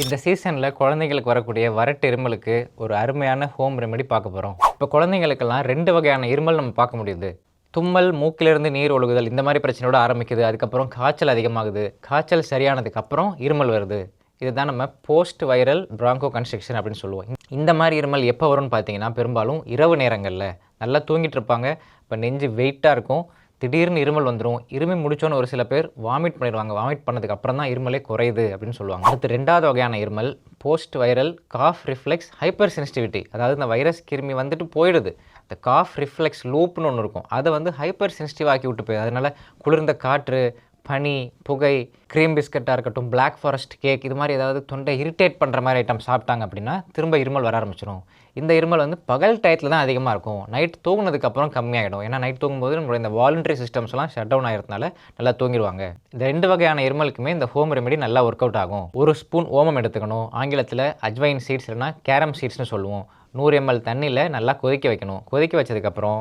இந்த சீசனில் குழந்தைங்களுக்கு வரக்கூடிய வறட்டு இருமலுக்கு ஒரு அருமையான ஹோம் ரெமெடி பார்க்க போகிறோம் இப்போ குழந்தைங்களுக்கெல்லாம் ரெண்டு வகையான இருமல் நம்ம பார்க்க முடியுது. தும்மல் மூக்கிலிருந்து நீர் ஒழுகுதல் இந்த மாதிரி பிரச்சனையோட ஆரம்பிக்குது. அதுக்கப்புறம் காய்ச்சல் அதிகமாகுது. காய்ச்சல் சரியானதுக்கு அப்புறம் இருமல் வருது. இதுதான் நம்ம போஸ்ட் வைரல் பிராங்கோ கன்ஸ்ட்ரக்ஷன் அப்படின்னு சொல்லுவோம். இந்த மாதிரி இருமல் எப்போ வரும்னு பார்த்தீங்கன்னா பெரும்பாலும் இரவு நேரங்களில். நல்லா தூங்கிட்டு இருப்பாங்க. இப்போ நெஞ்சு வெயிட்டாக இருக்கும். திடீர்னு இருமல் வந்துடும் இருமி முடிச்சோன்னு ஒரு சில பேர் வாமிட் பண்ணிடுவாங்க. வாமிட் பண்ணதுக்கு அப்புறம் தான் இருமலே குறையுது அப்படின்னு சொல்லுவாங்க. அடுத்து ரெண்டாவது வகையான இருமல் post viral cough reflex hypersensitivity அதாவது இந்த வைரஸ் கிருமி வந்துட்டு போயிடுது. இந்த காஃப் ரிஃப்ளெக்ஸ் லூப்னு ஒன்று இருக்கும். அதை வந்து ஹைப்பர் சென்சிட்டிவ் ஆக்கி விட்டு போய் அதனால் குளிர்ந்த காற்று பனி புகை க்ரீம் பிஸ்கட்டாக இருக்கட்டும் பிளாக் ஃபாரஸ்ட் கேக் இது மாதிரி ஏதாவது தொண்டை இரிட்டேட் பண்ணுற மாதிரி ஐட்டம் சாப்பிட்டாங்க அப்படின்னா திரும்ப இருமல் வர ஆரம்பிச்சிடும் இந்த இருமல் வந்து பகல் டயத்தில் தான் அதிகமாக இருக்கும். நைட் தூங்கினதுக்கப்புறம் கம்மியாகிடும் ஏன்னா நைட் தூங்கும்போது நம்மளோட இந்த வாலண்டரி சிஸ்டம்ஸ்லாம் ஷட் டவுன் ஆகிறதுனால நல்லா தூங்கிடுவாங்க. இந்த ரெண்டு வகையான இருமலுக்குமே இந்த ஹோம் ரெமெடி நல்லா ஒர்க் அவுட் ஆகும். ஒரு ஸ்பூன் ஓமம் எடுத்துக்கணும். ஆங்கிலத்தில் அஜ்வைன் சீட்ஸ் இல்லைனா கேரம் சீட்ஸ்னு சொல்லுவோம். நூறு எம்எல் தண்ணியில் நல்லா கொதிக்க வைக்கணும். கொதிக்க வச்சதுக்கப்புறம்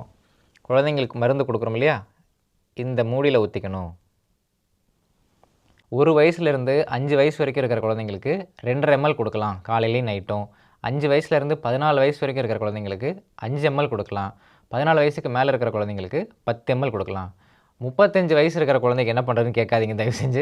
குழந்தைங்களுக்கு மருந்து கொடுக்குறோம் இல்லையா? இந்த மூடியில் ஊற்றிக்கணும் ஒரு வயசுலேருந்து அஞ்சு வயசு வரைக்கும் இருக்கிற குழந்தைங்களுக்கு ரெண்டரை எம்எல் கொடுக்கலாம். காலையிலையும் நைட்டும். அஞ்சு வயசுலேருந்து பதினாலு வயசு வரைக்கும் இருக்கிற குழந்தைங்களுக்கு அஞ்சு எம்எல் கொடுக்கலாம். பதினாலு வயசுக்கு மேலே இருக்கிற குழந்தைங்களுக்கு பத்து எம்எல் கொடுக்கலாம். முப்பத்தஞ்சு வயசு இருக்கிற குழந்தைக்கு என்ன பண்ணுறதுன்னு கேட்காதீங்க தயவு செஞ்சு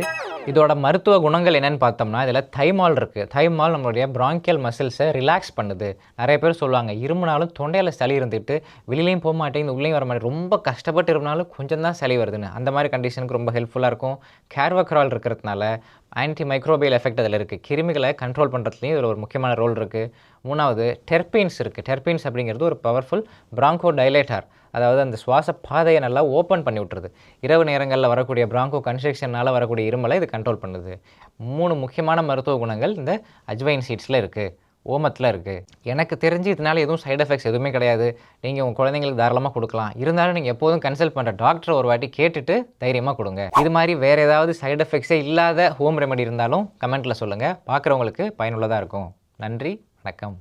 இதோட மருத்துவ குணங்கள் என்னென்னு பார்த்தோம்னா இதில் தைமால் இருக்குது தைமால் நம்மளுடைய பிராங்கியல் மசில்ஸை ரிலாக்ஸ் பண்ணுது. நிறைய பேர் சொல்லுவாங்க இருமுனாலும் தொண்டையில் சளி இருந்துட்டு வெளியிலையும் போக மாட்டேங்குது உள்ளேயும் வர மாட்டேங்குது. ரொம்ப கஷ்டப்பட்டு இருமுனாலும் கொஞ்சம் தான் சளி வருதுன்னு. அந்த மாதிரி கண்டிஷனுக்கு ரொம்ப ஹெல்ப்ஃபுல்லாக இருக்கும். கேர்வக்ரால் இருக்கிறதுனால ஆன்டி மைக்ரோபியல் எஃபெக்ட் அதில் இருக்குது கிருமிகளை கண்ட்ரோல் பண்ணுறதுலையும் இதில் ஒரு முக்கியமான ரோல் இருக்குது மூணாவது டெர்பீன்ஸ் இருக்குது டெர்பீன்ஸ் அப்படிங்கிறது ஒரு பவர்ஃபுல் பிராங்கோ டைலேட்டர் அதாவது அந்த சுவாச பாதையை நல்லா ஓப்பன் பண்ணி விட்டுருது. இரவு நேரங்களில் வரக்கூடிய பிராங்கோ கன்ஸ்ட்ரக்ஷனால் வரக்கூடிய இருமலை இது கண்ட்ரோல் பண்ணுது. மூணு முக்கியமான மருத்துவ குணங்கள் இந்த அஜ்வைன் சீட்ஸில் இருக்குது ஓமத்தில் இருக்குது எனக்கு தெரிஞ்சு இதனால எதுவும் சைட் எஃபெக்ட்ஸ் எதுவுமே கிடையாது. நீங்கள் உங்கள் குழந்தைங்களுக்கு தாராளமாக கொடுக்கலாம். இருந்தாலும் நீங்கள் எப்போதும் கன்சல்ட் பண்ணுற டாக்டரை ஒரு வாட்டி கேட்டுட்டு தைரியமாக கொடுங்க. இது மாதிரி வேறு ஏதாவது சைடு எஃபெக்ட்ஸே இல்லாத ஹோம் ரெமெடி இருந்தாலும் கமெண்ட்டில் சொல்லுங்கள் பார்க்குறவங்களுக்கு பயனுள்ளதாக இருக்கும். நன்றி வணக்கம்.